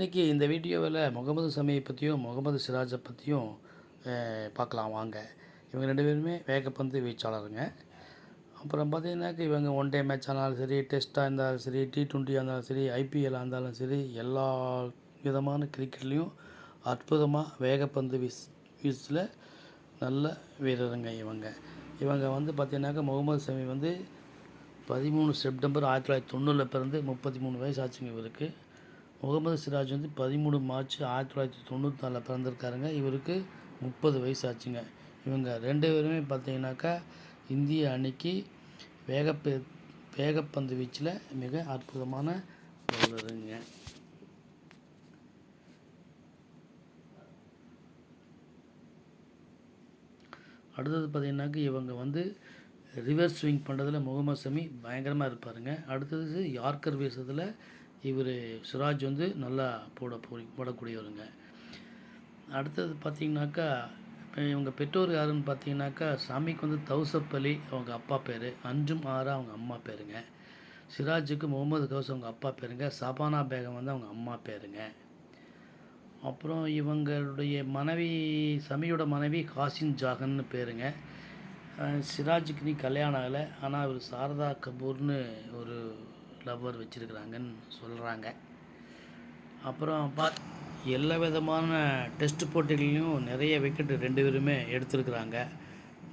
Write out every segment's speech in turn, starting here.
இன்றைக்கி இந்த வீடியோவில் முகமது சமியை பற்றியும் முகமது சிராஜை பற்றியும் பார்க்கலாம் வாங்க. இவங்க ரெண்டு பேருமே வேகப்பந்து வீச்சாளருங்க. அப்புறம் பார்த்திங்கனாக்கா இவங்க ஒன் டே மேட்ச் ஆனாலும் சரி டெஸ்ட்டாக இருந்தாலும் சரி டி டுவெண்ட்டியாக இருந்தாலும் சரி ஐபிஎல்லாக இருந்தாலும் சரி எல்லா விதமான கிரிக்கெட்லேயும் அற்புதமாக வேகப்பந்து வீஸ் வீஸில் நல்ல வீரருங்க இவங்க. இவங்க வந்து பார்த்திங்கனாக்கா முகமது சமி வந்து பதிமூணு செப்டம்பர் ஆயிரத்தி தொள்ளாயிரத்தி தொண்ணூறில் பிறந்து முப்பத்தி மூணு வயசு ஆச்சுங்க இவருக்கு. முகமது சிராஜ் வந்து பதிமூணு மார்ச் ஆயிரத்தி தொள்ளாயிரத்தி தொண்ணூற்றி நாலில் பிறந்திருக்காருங்க. இவருக்கு முப்பது வயசு ஆச்சுங்க இவங்க ரெண்டு பேருமே பார்த்தீங்கன்னாக்கா இந்திய அணிக்கு வேகப்பே வேகப்பந்து வீச்சில் மிக அற்புதமான பவுலருங்க அடுத்தது பார்த்திங்கனாக்கா இவங்க வந்து ரிவர்ஸ் ஸ்விங் பண்ணுறதுல முகமது சமி பயங்கரமாக இருப்பாருங்க. அடுத்தது யார்க்கர் வீசுறதுல இவர் சிராஜ் வந்து நல்லா போட போடக்கூடியவருங்க. அடுத்தது பார்த்தீங்கன்னாக்கா இப்போ இவங்க பெற்றோர் யாருன்னு பார்த்தீங்கன்னாக்கா சாமிக்கு வந்து தௌசப்பலி அவங்க அப்பா பேர் அஞ்சும் ஆறா அவங்க அம்மா பேருங்க. சிராஜுக்கு முகமது கௌஸ் அவங்க அப்பா பேருங்க சபானா பேகம் வந்து அவங்க அம்மா பேருங்க. அப்புறம் இவங்களுடைய மனைவி சமியோட மனைவி காசின் ஜாகன்னு பேருங்க. சிராஜுக்கு நீ கல்யாணம் ஆகலை ஆனால் அவர் சாரதா கபூர்னு ஒரு லவ்வர் வச்சுருக்குறாங்கன்னு சொல்கிறாங்க அப்புறம் பா எல்லா விதமான டெஸ்ட் போட்டிகள்லையும் நிறைய விக்கெட் ரெண்டு பேருமே எடுத்திருக்கிறாங்க.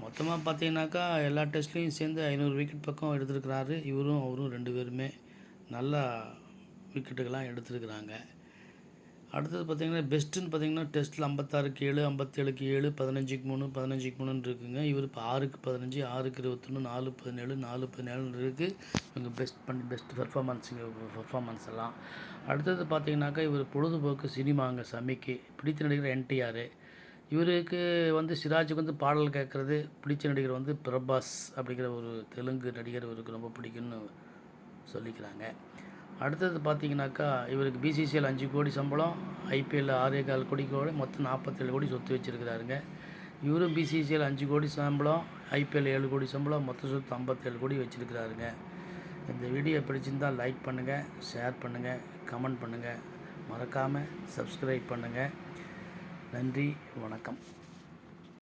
மொத்தமாக பார்த்தீங்கன்னாக்கா எல்லா டெஸ்ட்லேயும் சேர்ந்து ஐநூறு விக்கெட் பக்கம் எடுத்திருக்கிறாரு. இவரும் அவரும் ரெண்டு பேருமே நல்லா விக்கெட்டுகள்லாம் எடுத்திருக்கிறாங்க. அடுத்தது பார்த்திங்கன்னா பெஸ்ட்டுன்னு பார்த்தீங்கன்னா டெஸ்ட்டில் ஐம்பத்தாறுக்கு ஏழு ஐம்பத்தேழுக்கு ஏழு பதினஞ்சுக்கு மூணு பதினஞ்சுக்கு மூணுன்னு இருக்குங்க. இவர் இப்போ ஆறுக்கு பதினஞ்சு ஆறுக்கு இருபத்தொன்று நாலு பதினேழு நாலு பதினேழுன்னு இருக்குது இவங்க பெஸ்ட் பண்ணி பெஸ்ட் பெர்ஃபார்மன்ஸுங்க பெர்ஃபார்மன்ஸ் எல்லாம். அடுத்தது பார்த்தீங்கன்னாக்கா இவர் பொழுதுபோக்கு சினிமாங்க சமிக்கு. பிடித்த நடிகர் என்டிஆர். இவருக்கு வந்து சிராஜுக்கு வந்து பாடல் கேட்குறது பிடிச்ச நடிகர் வந்து பிரபாஸ் அப்படிங்கிற ஒரு தெலுங்கு நடிகர் இவருக்கு ரொம்ப பிடிக்கும்னு சொல்லிக்கிறாங்க. அடுத்தது பார்த்தீங்கன்னாக்கா இவருக்கு பிசிசிஎல் அஞ்சு கோடி சம்பளம் ஐபிஎல் ஆறே கால் கோடி கோடி மொத்தம் நாற்பத்தேழு கோடி சொத்து வச்சுருக்கிறாருங்க. இவரும் பிசிசிஎல் அஞ்சு கோடி சம்பளம் ஐபிஎல் ஏழு கோடி சம்பளம் மொத்த சொத்து ஐம்பத்தேழு கோடி வச்சுருக்கிறாருங்க. இந்த வீடியோ பிடிச்சிருந்தால் லைக் பண்ணுங்கள் ஷேர் பண்ணுங்கள் கமெண்ட் பண்ணுங்கள் மறக்காமல் சப்ஸ்கிரைப் பண்ணுங்கள் நன்றி வணக்கம்.